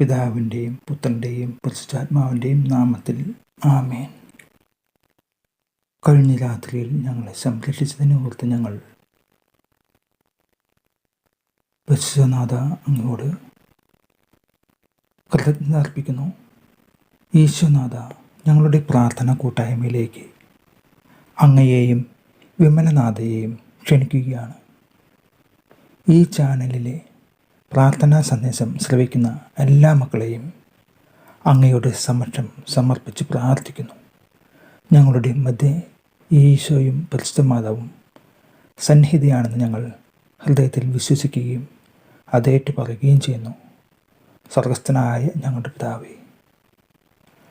പിതാവിന്റെയും പുത്രന്റെയും പരിശുദ്ധാത്മാവിന്റെയും നാമത്തിൽ ആമേൻ. കഴിഞ്ഞ രാത്രിയിൽ ഞങ്ങളെ സംരക്ഷിച്ചതിനെ ഓർത്ത് ഞങ്ങൾ പരിശുദ്ധനാഥ അങ്ങോട് കൃതജ്ഞത അർപ്പിക്കുന്നു. ഈശ്വനാഥ ഞങ്ങളുടെ പ്രാർത്ഥന കൂട്ടായ്മയിലേക്ക് അങ്ങയെയും വിമലനാഥയെയും ക്ഷണിക്കുകയാണ്. ഈ ചാനലിലെ പ്രാർത്ഥനാ സന്ദേശം ശ്രവിക്കുന്ന എല്ലാ മക്കളെയും അങ്ങയുടെ സമക്ഷം സമർപ്പിച്ച് പ്രാർത്ഥിക്കുന്നു. ഞങ്ങളുടെ മധ്യ ഈശോയും പരിശുദ്ധമാതാവും സന്നിഹിതയാണെന്ന് ഞങ്ങൾ ഹൃദയത്തിൽ വിശ്വസിക്കുകയും അതേറ്റ് പറയുകയും ചെയ്യുന്നു. സ്വർഗസ്ഥനായ ഞങ്ങളുടെ പിതാവേ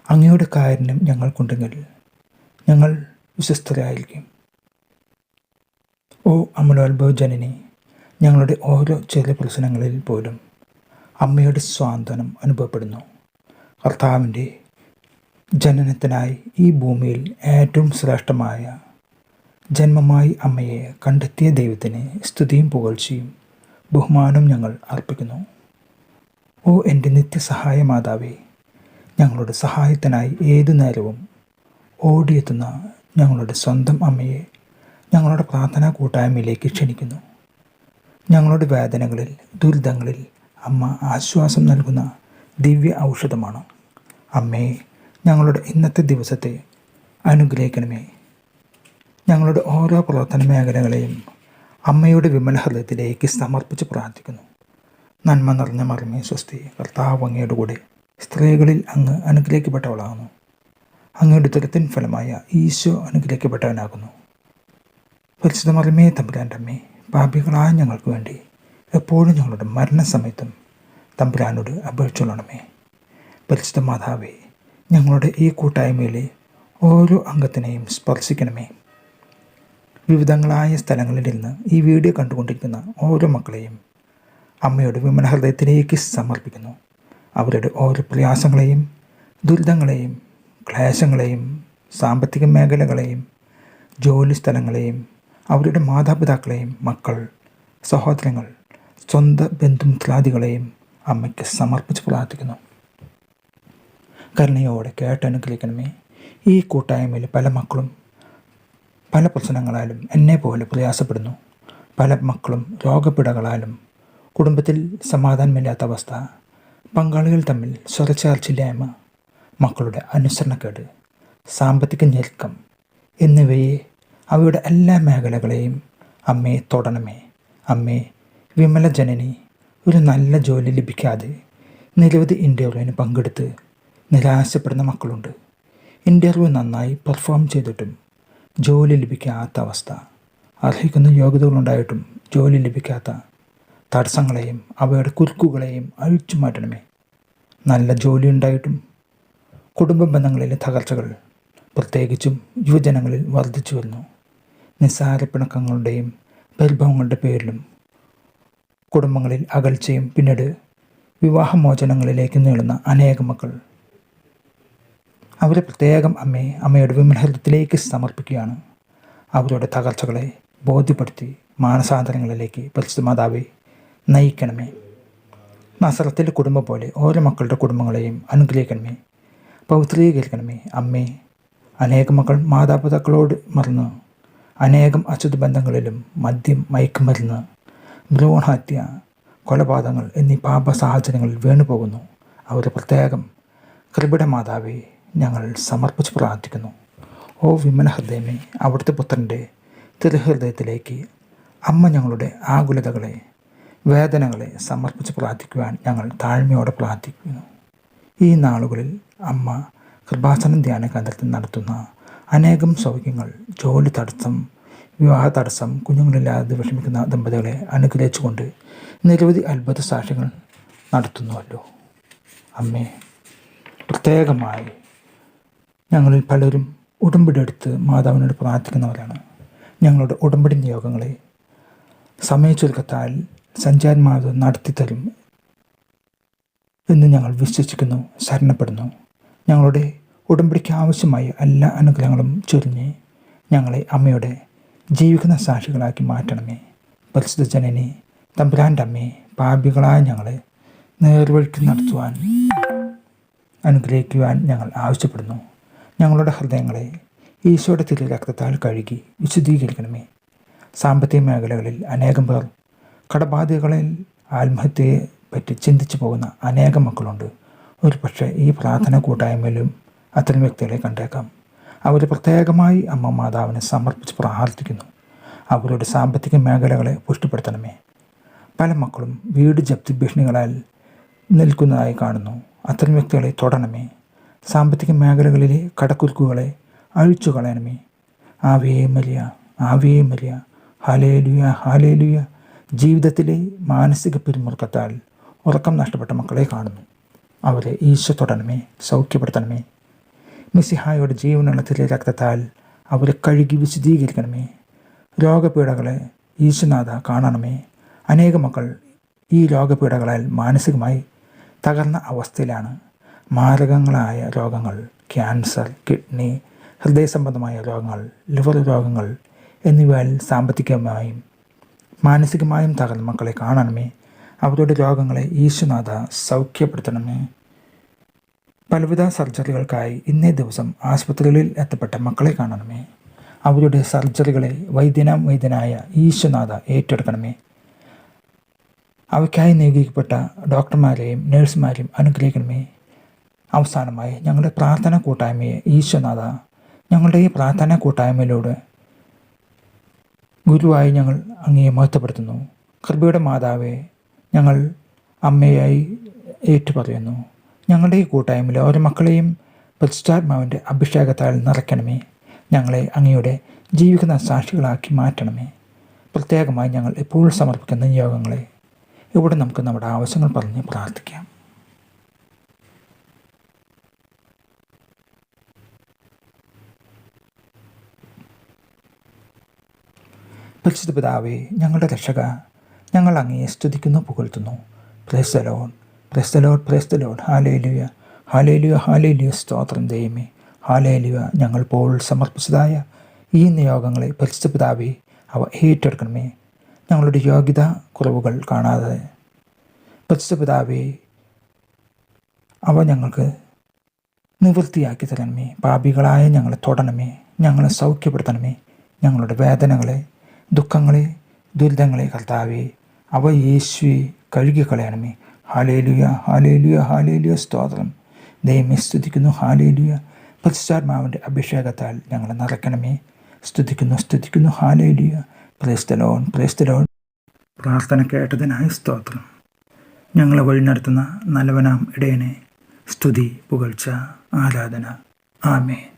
അങ്ങയുടെ കാരുണ്യം ഞങ്ങൾക്കുണ്ടെങ്കിൽ ഞങ്ങൾ വിശ്വസ്തരായിരിക്കും. ഓ അമലോത്ഭവ ജനനി ഞങ്ങളുടെ ഓരോ ചെറിയ പ്രശ്നങ്ങളിൽ പോലും അമ്മയുടെ സ്വാന്തനം അനുഭവപ്പെടുന്നു. കർത്താവിന്റെ ജനനത്തിനായി ഈ ഭൂമിയിൽ ഏറ്റവും ശ്രേഷ്ഠമായ ജന്മമായി അമ്മയെ കണ്ടെത്തിയ ദൈവത്തിന് സ്തുതിയും പുകഴ്ചയും ബഹുമാനവും ഞങ്ങൾ അർപ്പിക്കുന്നു. ഓ എന്റെ നിത്യസഹായ മാതാവേ ഞങ്ങളുടെ സഹായത്തിനായി ഏതു നേരവും ഓടിയെത്തുന്ന ഞങ്ങളുടെ സ്വന്തം അമ്മയെ ഞങ്ങളുടെ പ്രാർത്ഥനാ കൂട്ടായ്മയിലേക്ക് ക്ഷണിക്കുന്നു. ഞങ്ങളുടെ വേദനകളിൽ ദുരിതങ്ങളിൽ അമ്മ ആശ്വാസം നൽകുന്ന ദിവ്യ ഔഷധമാണ്. അമ്മയെ ഞങ്ങളുടെ ഇന്നത്തെ ദിവസത്തെ അനുഗ്രഹിക്കണമേ. ഞങ്ങളുടെ ഓരോ പ്രവർത്തന മേഖലകളെയും അമ്മയുടെ വിമല ഹൃദയത്തിലേക്ക് സമർപ്പിച്ച് പ്രാർത്ഥിക്കുന്നു. നന്മ നിറഞ്ഞ മറിമേ സ്വസ്തി കർത്താവ് അങ്ങയുടെ കൂടെ സ്ത്രീകളിൽ അങ്ങ് അനുഗ്രഹിക്കപ്പെട്ടവളാകുന്നു. അങ്ങയുടെ ദുരത്തിൻ ഫലമായ ഈശോ അനുഗ്രഹിക്കപ്പെട്ടവനാകുന്നു. പരിശുദ്ധ മറിമേ തമ്പുരാന്റെ അമ്മേ പാപികളായ ഞങ്ങൾക്ക് വേണ്ടി എപ്പോഴും ഞങ്ങളുടെ മരണസമയത്തും തമ്പുരാനോട് അപേക്ഷിച്ചോളണമേ പരിശുദ്ധ മാതാവേ ഞങ്ങളുടെ ഈ കൂട്ടായ്മയിലെ ഓരോ അംഗത്തിനെയും സ്പർശിക്കണമേ. വിവിധങ്ങളായ സ്ഥലങ്ങളിൽ നിന്ന് ഈ വീഡിയോ കണ്ടുകൊണ്ടിരിക്കുന്ന ഓരോ മക്കളെയും അമ്മയുടെ വിമനഹൃദയത്തിലേക്ക് സമർപ്പിക്കുന്നു. അവരുടെ ഓരോ പ്രയാസങ്ങളെയും ദുരിതങ്ങളെയും ക്ലേശങ്ങളെയും സാമ്പത്തിക മേഖലകളെയും ജോലി സ്ഥലങ്ങളെയും അവരുടെ മാതാപിതാക്കളെയും മക്കൾ സഹോദരങ്ങൾ സ്വന്തം ബന്ധുമിത്രാദികളെയും അമ്മയ്ക്ക് സമർപ്പിച്ച് പ്രാർത്ഥിക്കുന്നു. കരുണയോടെ കേട്ടനുഗ്രഹിക്കണമേ. ഈ കൂട്ടായ്മയിൽ പല മക്കളും പല പ്രശ്നങ്ങളാലും എന്നെ പോലെ പ്രയാസപ്പെടുന്നു. പല മക്കളും രോഗപിടകളാലും കുടുംബത്തിൽ സമാധാനമില്ലാത്ത അവസ്ഥ പങ്കാളികൾ തമ്മിൽ സ്വരച്ചാർച്ചില്ലായ്മ മക്കളുടെ അനുസരണക്കേട് സാമ്പത്തിക ഞെരുക്കം എന്നിവയെ അവയുടെ എല്ലാ മേഖലകളെയും അമ്മേ തൊടണമേ. അമ്മേ വിമല ജനനി ഒരു നല്ല ജോലി ലഭിക്കാതെ നിരവധി ഇന്റർവ്യൂവിന് പങ്കെടുത്ത് നിരാശപ്പെടുന്ന മക്കളുണ്ട്. ഇന്റർവ്യൂ നന്നായി പെർഫോം ചെയ്തിട്ടും ജോലി ലഭിക്കാത്ത അവസ്ഥ. അർഹിക്കുന്ന യോഗ്യതകളുണ്ടായിട്ടും ജോലി ലഭിക്കാത്ത തടസ്സങ്ങളെയും അവയുടെ കുരുക്കുകളെയും അഴിച്ചു മാറ്റണമേ. നല്ല ജോലി ഉണ്ടായിട്ടും കുടുംബ ബന്ധങ്ങളിലെ തകർച്ചകൾ പ്രത്യേകിച്ചും യുവജനങ്ങളിൽ വർദ്ധിച്ചു വരുന്നു. നിസ്സാര പിണക്കങ്ങളുടെയും പരിഭവങ്ങളുടെ പേരിലും കുടുംബങ്ങളിൽ അകൽച്ചയും പിന്നീട് വിവാഹമോചനങ്ങളിലേക്ക് നീളുന്ന അനേക മക്കൾ. അവരെ പ്രത്യേകം അമ്മയെ അമ്മയുടെ വിമലഹൃദത്തിലേക്ക് സമർപ്പിക്കുകയാണ്. അവരുടെ തകർച്ചകളെ ബോധ്യപ്പെടുത്തി മാനസാന്തരങ്ങളിലേക്ക് പരിശുദ്ധ മാതാവെ നയിക്കണമേ. നസറത്തിലെ കുടുംബം പോലെ ഓരോ മക്കളുടെ കുടുംബങ്ങളെയും അനുഗ്രഹിക്കണമേ. പൗത്രീകരിക്കണമേ അമ്മേ അനേക മക്കൾ മാതാപിതാക്കളോട് മറന്ന് അനേകം അശുദ്ധ ബന്ധങ്ങളിലും മദ്യം മയക്കുമരുന്ന് ഭ്രൂണഹത്യ കൊലപാതകങ്ങൾ എന്നീ പാപ സാഹചര്യങ്ങളിൽ വീണുപോകുന്നു. അവരെ പ്രത്യേകം കൃപിട മാതാവെ ഞങ്ങൾ സമർപ്പിച്ച് പ്രാർത്ഥിക്കുന്നു. ഓ വിമന ഹൃദയമേ അവിടുത്തെ പുത്രന്റെ തിരുഹൃദയത്തിലേക്ക് അമ്മ ഞങ്ങളുടെ ആകുലതകളെ വേദനകളെ സമർപ്പിച്ച് പ്രാർത്ഥിക്കുവാൻ ഞങ്ങൾ താഴ്മയോടെ പ്രാർത്ഥിക്കുന്നു. ഈ നാളുകളിൽ അമ്മ കൃപാസനം ധ്യാന കേന്ദ്രത്തിൽ നടത്തുന്ന അനേകം സൗഖ്യങ്ങൾ ജോലി തടസ്സം വിവാഹ തടസ്സം കുഞ്ഞുങ്ങളില്ലാതെ വിഷമിക്കുന്ന ദമ്പതികളെ അനുഗ്രഹിച്ചുകൊണ്ട് നിരവധി അത്ഭുത സാക്ഷ്യങ്ങൾ നടത്തുന്നുവല്ലോ. അമ്മേ പ്രത്യേകമായി ഞങ്ങളിൽ പലരും ഉടമ്പടി എടുത്ത് മാതാവിനോട് പ്രാർത്ഥിക്കുന്നവരാണ്. ഞങ്ങളുടെ ഉടമ്പടി നിയോഗങ്ങളെ സമയച്ചുരുക്കത്താൽ സഞ്ചാരമാവ് നടത്തിത്തരും എന്ന് ഞങ്ങൾ വിശ്വസിക്കുന്നു ശരണപ്പെടുന്നു. ഞങ്ങളുടെ ഉടമ്പടിക്ക് ആവശ്യമായ എല്ലാ അനുഗ്രഹങ്ങളും ചൊരിഞ്ഞ് ഞങ്ങളെ അമ്മയുടെ ജീവിക്കുന്ന സാക്ഷികളാക്കി മാറ്റണമേ. പരിശുദ്ധ ജനനെ തമ്പുരാന്റെ അമ്മയെ പാപികളായ ഞങ്ങളെ നേർവഴിക്ക് നടത്തുവാൻ അനുഗ്രഹിക്കുവാൻ ഞങ്ങൾ ആവശ്യപ്പെടുന്നു. ഞങ്ങളുടെ ഹൃദയങ്ങളെ ഈശോയുടെ തിരു രക്തത്താൽ കഴുകി വിശുദ്ധീകരിക്കണമേ. സാമ്പത്തിക മേഖലകളിൽ അനേകം പേർ കടബാധ്യതകളിൽ ആത്മഹത്യയെ പറ്റി ചിന്തിച്ചു പോകുന്ന അനേകം മക്കളുണ്ട്. ഒരു പക്ഷേ ഈ പ്രാർത്ഥന കൂട്ടായ്മയിലും അത്തരം വ്യക്തികളെ കണ്ടേക്കാം. അവർ പ്രത്യേകമായി അമ്മ മാതാവിനെ സമർപ്പിച്ച് പ്രാർത്ഥിക്കുന്നു. അവരുടെ സാമ്പത്തിക മേഖലകളെ പുഷ്ടിപ്പെടുത്തണമേ. പല മക്കളും വീട് ജപ്തി ഭീഷണികളാൽ നിൽക്കുന്നതായി കാണുന്നു. അത്തരം വ്യക്തികളെ തൊടണമേ. സാമ്പത്തിക മേഖലകളിലെ കടക്കുരുക്കുകളെ അഴിച്ചു കളയണമേ. ആവിയേ മരിയ ആവിയേ മരിയ ഹാലേലുയ ഹാലേലുയ. ജീവിതത്തിലെ മാനസിക പിരിമുറുക്കത്താൽ ഉറക്കം നഷ്ടപ്പെട്ട മക്കളെ കാണുന്നു. അവരെ ഈശോ തൊടണമേ സൗഖ്യപ്പെടുത്തണമേ. മിസിഹായുടെ ജീവനുള്ള തിരെ രക്തത്താൽ അവരെ കഴുകി വിശദീകരിക്കണമേ. രോഗപീഠകളെ ഈശ്വനാഥ കാണണമേ. അനേക മക്കൾ ഈ രോഗപീഠകളാൽ മാനസികമായി തകർന്ന അവസ്ഥയിലാണ്. മാരകങ്ങളായ രോഗങ്ങൾ ക്യാൻസർ കിഡ്നി ഹൃദയ സംബന്ധമായ രോഗങ്ങൾ ലിവർ രോഗങ്ങൾ എന്നിവയിൽ സാമ്പത്തികമായും മാനസികമായും തകർന്ന മക്കളെ കാണണമേ. അവരുടെ രോഗങ്ങളെ ഈശ്വനാഥ സൗഖ്യപ്പെടുത്തണമേ. പലവിധ സർജറികൾക്കായി ഇന്നേ ദിവസം ആശുപത്രികളിൽ എത്തപ്പെട്ട മക്കളെ കാണണമേ. അവരുടെ സർജറികളെ വൈദ്യനാം വൈദ്യനായ ഈശ്വനാഥ ഏറ്റെടുക്കണമേ. അവയ്ക്കായി നിയോഗിക്കപ്പെട്ട ഡോക്ടർമാരെയും നഴ്സുമാരെയും അനുഗ്രഹിക്കണമേ. അവസാനമായി ഞങ്ങളുടെ പ്രാർത്ഥന കൂട്ടായ്മയെ ഈശ്വനാഥ ഞങ്ങളുടെ ഈ പ്രാർത്ഥന കൂട്ടായ്മയിലൂടെ ഗുരുവായി ഞങ്ങൾ അങ്ങയെ മഹത്വപ്പെടുത്തുന്നു. കൃപയുടെ മാതാവെ ഞങ്ങൾ അമ്മയായി ഏറ്റുപറയുന്നു. ഞങ്ങളുടെ ഈ കൂട്ടായ്മയിലെ ഓരോ മക്കളെയും പരിശുദ്ധാത്മാവിന്റെ അഭിഷേകത്താൽ നിറയ്ക്കണമേ. ഞങ്ങളെ അങ്ങയുടെ ജീവിക്കുന്ന സാക്ഷികളാക്കി മാറ്റണമേ. പ്രത്യേകമായി ഞങ്ങൾ എപ്പോഴും സമർപ്പിക്കുന്ന നിയോഗങ്ങളെ. ഇവിടെ നമുക്ക് നമ്മുടെ ആവശ്യങ്ങൾ പറഞ്ഞ് പ്രാർത്ഥിക്കാം. പരിശുദ്ധ പിതാവേ ഞങ്ങളുടെ രക്ഷക ഞങ്ങൾ അങ്ങയെ സ്തുതിക്കുന്നു പുകഴ്ത്തുന്നു. Praise the Lord praise the Lord praise the Lord hallelujah hallelujah hallelujah സ്തോത്രം ദൈവമേ. ഹാലേലുയ ഞങ്ങൾ പോൾ സമർപ്പിച്ചതായ ഈ നിയോഗങ്ങളെ പരിശുദ്ധ പിതാവേ അവ ഏറ്റെടുക്കണമേ. ഞങ്ങളുടെ യോഗ്യത കുറവുകൾ കാണാതെ. പരിശുദ്ധ പിതാവേ അവ ഞങ്ങൾക്ക് നിവൃത്തിയാക്കി തരണമേ. പാപികളായ ഞങ്ങളെ തൊടണമേ. ഞങ്ങളെ സൗഖ്യപ്പെടുത്തണമേ. ഞങ്ങളുടെ വേദനകളെ ദുഃഖങ്ങളെ ദുരിതങ്ങളെ കർത്താവേ അവ യേശുവെ കഴുകിക്കളയണമേ. ഹാലേലുയ ഹാലേലുയ ഹാലേലുയ സ്തോത്രം. ദൈവമേ സ്തുതിക്കുന്നു ഹാലേലുയ. പരിശുദ്ധാത്മാവിന്റെ അഭിഷേകത്താൽ ഞങ്ങൾ നിറയ്ക്കണമേ. സ്തുതിക്കുന്നു സ്തുതിക്കുന്നു ഹാലേലുയ. പ്രേസ്തലോൺ പ്രേസ്തലോൺ പ്രാർത്ഥന കേട്ടതിനായ സ്തോത്രം. ഞങ്ങളെ വഴി നടത്തുന്ന നല്ലവനാം ഇടയനെ സ്തുതി പുകഴ്ച ആരാധന. ആമേൻ.